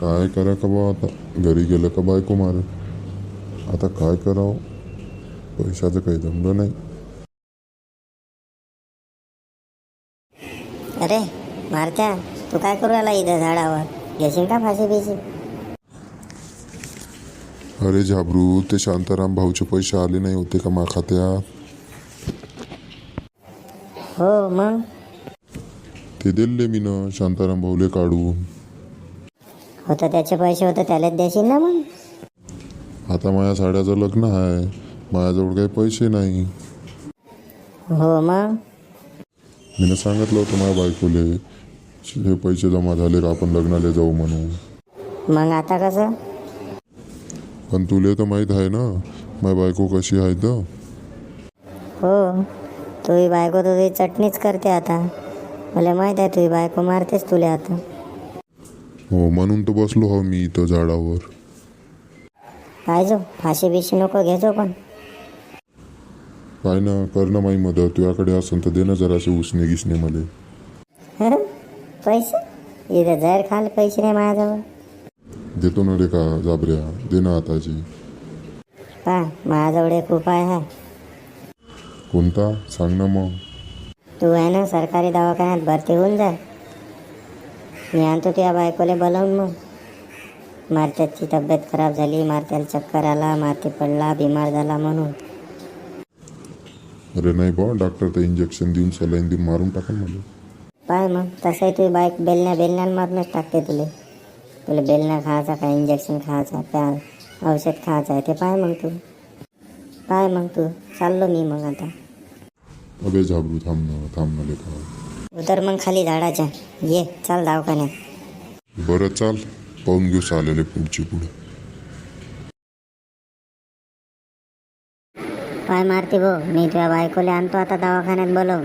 काय करा का बा आता? घरी गेलं का बायको मारे आता काय करावं? पैशाचं काही जमलं नाही. अरे मारत्या. तू काय करू आला इथं झाडावर? घेशील का फाशी बिशी? अरे झाबरू ते शांताराम भाऊचे पैसे आले नाही होते का मा खात्यात? हो मग? ते दिले मी ना शांताराम भाऊले काढून. होतं त्याचे पैसे होते त्यालाच देशील ना मग? आता माझ्या साड्याचं लग्न आहे. माझ्याजवळ काही पैसे नाही. हो मग? मी सांगितलं होतं माझ्या बायकोले हे पैसे जमा झाले का आपण लग्नाला जाऊ म्हणून. मग आता कसं? पण तुले तर माहीत आहे ना माझी बायको कशी आहे तर. हो तुझी बायको तुझी चटणीच करते आता. मला माहीत आहे तुझी बायको मारतेच तुला आता. हो म्हणून तर बसलो हो मी इथं झाडावर. पाहिजो फाशी बिशी नको घेजो पण. काय ना कर ना माई मदत तुझ्याकडे असेल तर दे ना जरासे उसने गिसणे मध्ये पैसे? इथं जर खाल पैसे नाही माझ्याजवळ. देतो ना रे का जाबऱ्या दे ना आताची. पा माझ्याजवळ एक उपाय आहे. कोणता? सांग ना मग. तू आहे ना सरकारी दवाखान्यात भरती होऊन जा. मी आणतो तुझ्या बायकोले बोलावून मग. मारत्याची तब्येत खराब झाली मारत्याला चक्कर आला माती पडला बिमार झाला म्हणून. अरे नाही बा डॉक्टर तर इंजेक्शन देऊन सलाईन देऊन मारून टाका मला. पाय मग तसंही तुझी बाईक बेलण्या बेलण्याला मारूनच टाकते तुले. तुला बेलण्या खायचा का इंजेक्शन खायचा त्या औषध खायचं आहे ते पाय मग तू. पाय मग तू. चाललो मी मग आता. अबे झाबरू थांब ना थांब ना लेखा उतर मग खाली झाडाच्या. ये चाल दवाखान्यात. बरं चाल. पाहून घेऊ चालले पुढची पुढे. पाय मारते भो. मी तुझ्या बायकोले आणतो आता दवाखान्यात बोलव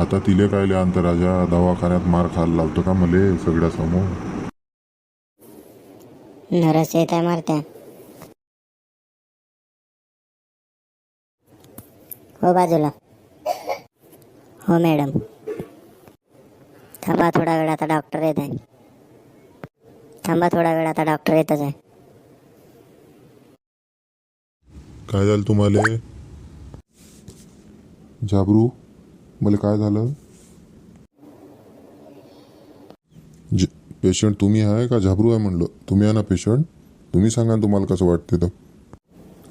आता तिले कायले राजा? दवाखान्यात मार खायला लावतो का मले सगळ्या समोर? नरस येत आहे मारत्या. हो बाजूला. हो मॅडम. थांबा थोडा वेळ आता डॉक्टर येत आहे. थांबा थोडा वेळ आता डॉक्टर येतच आहे. काय झालं तुम्हाला? झाबरू मला काय झालं? पेशंट तुम्ही आहे का? झाबरू आहे म्हणलं. तुम्ही आहे ना पेशंट तुम्ही सांगा ना तुम्हाला कसं वाटते तर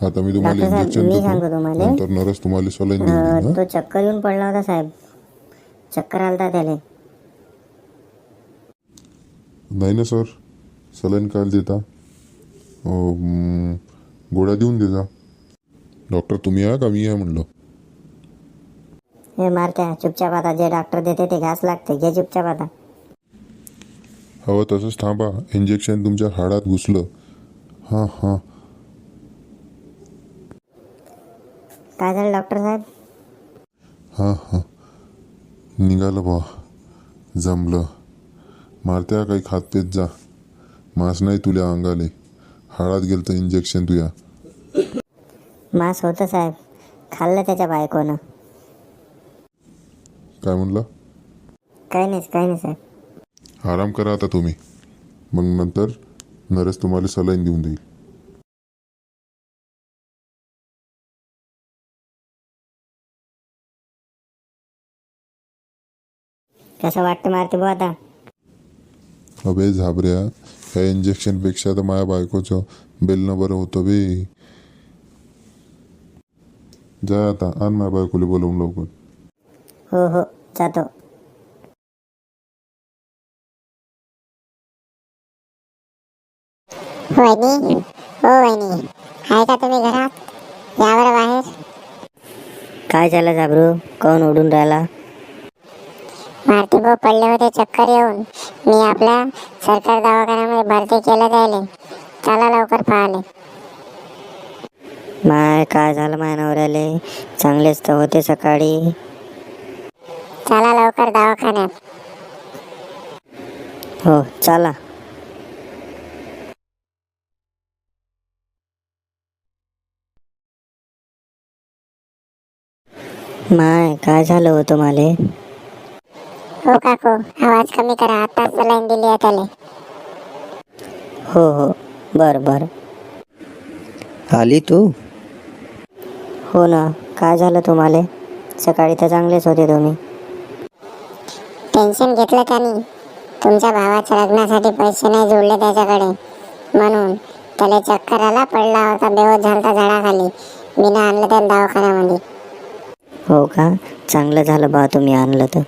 आता मी तुम्हाला डॉक्टर साहेब, इंजेक्शन मी देतो. सांगू तुम्हाला? नंतर नरस तुम्हाला सलाईन अं, तो चक्कर येऊन पडला होता साहेब. चक्कर आलता त्याले. नाही ना सर सलाईन काय देता गोळ्या देऊन देता डॉक्टर तुम्ही आहे का? मी आहे म्हणलं. हे मारत्या चुपचाप आता जे डॉक्टर देते ते घास लागते. घे चुपचाप आता. हवं तसंच थांबा. इंजेक्शन तुमच्या हाडात घुसलं. हां हां. काय झालं डॉक्टर साहेब? हां हां. निघालं बा जमलं. मारत्या काही खात पेत जा. मास नाही तुल्या अंगाले. हाडात गेलं तर इंजेक्शन तुया. मास होतं साहेब. खाल्लं त्याच्या बायकोनं. काय म्हणलं? काही नाही काही नाही साहेब. आराम करा आता तुम्ही. मग नंतर नरेश तुम्हाला सलाईन देऊन देईल. कसं वाटतं मारते बुवा आता? अबे झाबऱ्या ह्या इंजेक्शनपेक्षा तर माझ्या बायकोचं बेलणं बरं होतं बे. जा आता आण माझ्या बायकोला बोलवून लवकर. हो हो जातो. वहिनी. हो वहिनी. आहे का तुम्ही घरात? यावर बाहेर. काय झालं जाबरू कोण ओढून राहिला? मारती भाऊ पडले होते चक्कर येऊन. मी आपल्या सरकार दवाखान्यामध्ये भरती केलं जायले चला लवकर पाहिले. माय काय झालं माय नवऱ्याले? चांगलेच तर होते सकाळी. चला लवकर दवाखान्यात. हो चला. माय काय झालं होतं माले? हो काकू. आवाज कमी करा. आता सलाईन दिली आहे त्याले हो हो. बरं बरं. आली तू? हो ना. काय झालं तुम्हाला? सकाळी तर चांगलेच होते तुम्ही. टेन्शन घेतलं त्यांनी तुमच्या भावाच्या लग्नासाठी पैसे नाही जोडले त्याच्याकडे. म्हणून त्याला चक्कर आला पडला होता बेहोश झालता झाडाखाली. मी आणलं त्याला दवाखान्यामध्ये. हो का? चांगलं झालं बा तुम्ही आणलं तर.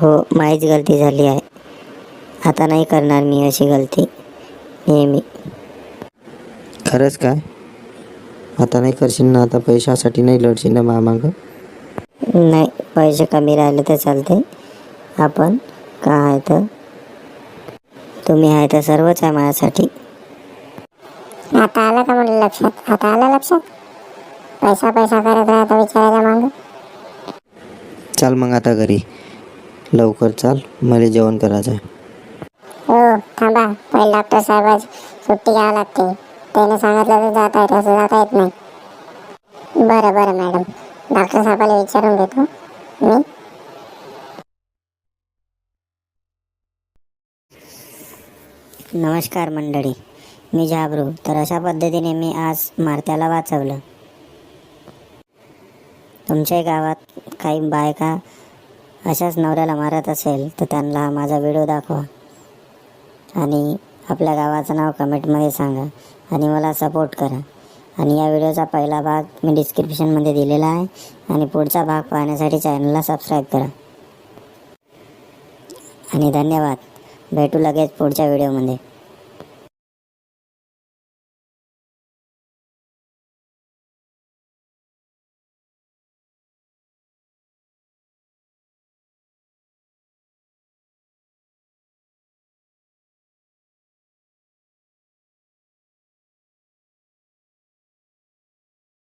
हो माझीच गलती झाली आहे. आता नाही करणार मी अशी गलती नेहमी. खरंच काय? आता नाही करशील ना आता पैशासाठी नाही लढशील ना मामाग? नाही पैसे कमी राहिले तर चालते आपण काय आहे तर? तुम्ही आहे तर सर्वच आहे माझ्यासाठी. आता आलं का म्हणलं लक्षात? आता आलं लक्षात? पैसा पैसा करत राहता विचारायच्या मागं. चाल मग आता घरी. लवकर चाल मला जेवण करायचं आहे. हो थांबा. पहिले डॉक्टर साहेब सुट्टी घ्यावं लागते. त्याने सांगितलं तर जाता येत असं जाता येत नाही. बरं बरं मॅडम. डॉक्टर साहेबाला विचारून घेतो. मी? नमस्कार मंडळी. मी झाबरू तर अशा पद्धतीने मी आज मारत्याला वाचवलं. तुमच्या गावात काही बायका अशाच नवऱ्याला मारत असेल तर त्यांना माझा व्हिडिओ दाखवा. आणि आपल्या गावाचं नाव कमेंटमध्ये सांगा आणि मला सपोर्ट करा. आणि या व्हिडिओचा पहिला भाग मी डिस्क्रिप्शनमध्ये दिलेला आहे आणि पुढचा भाग पाहण्यासाठी चॅनलला सबस्क्राईब करा. आणि धन्यवाद. भेटू लगेच पुढच्या व्हिडिओमध्ये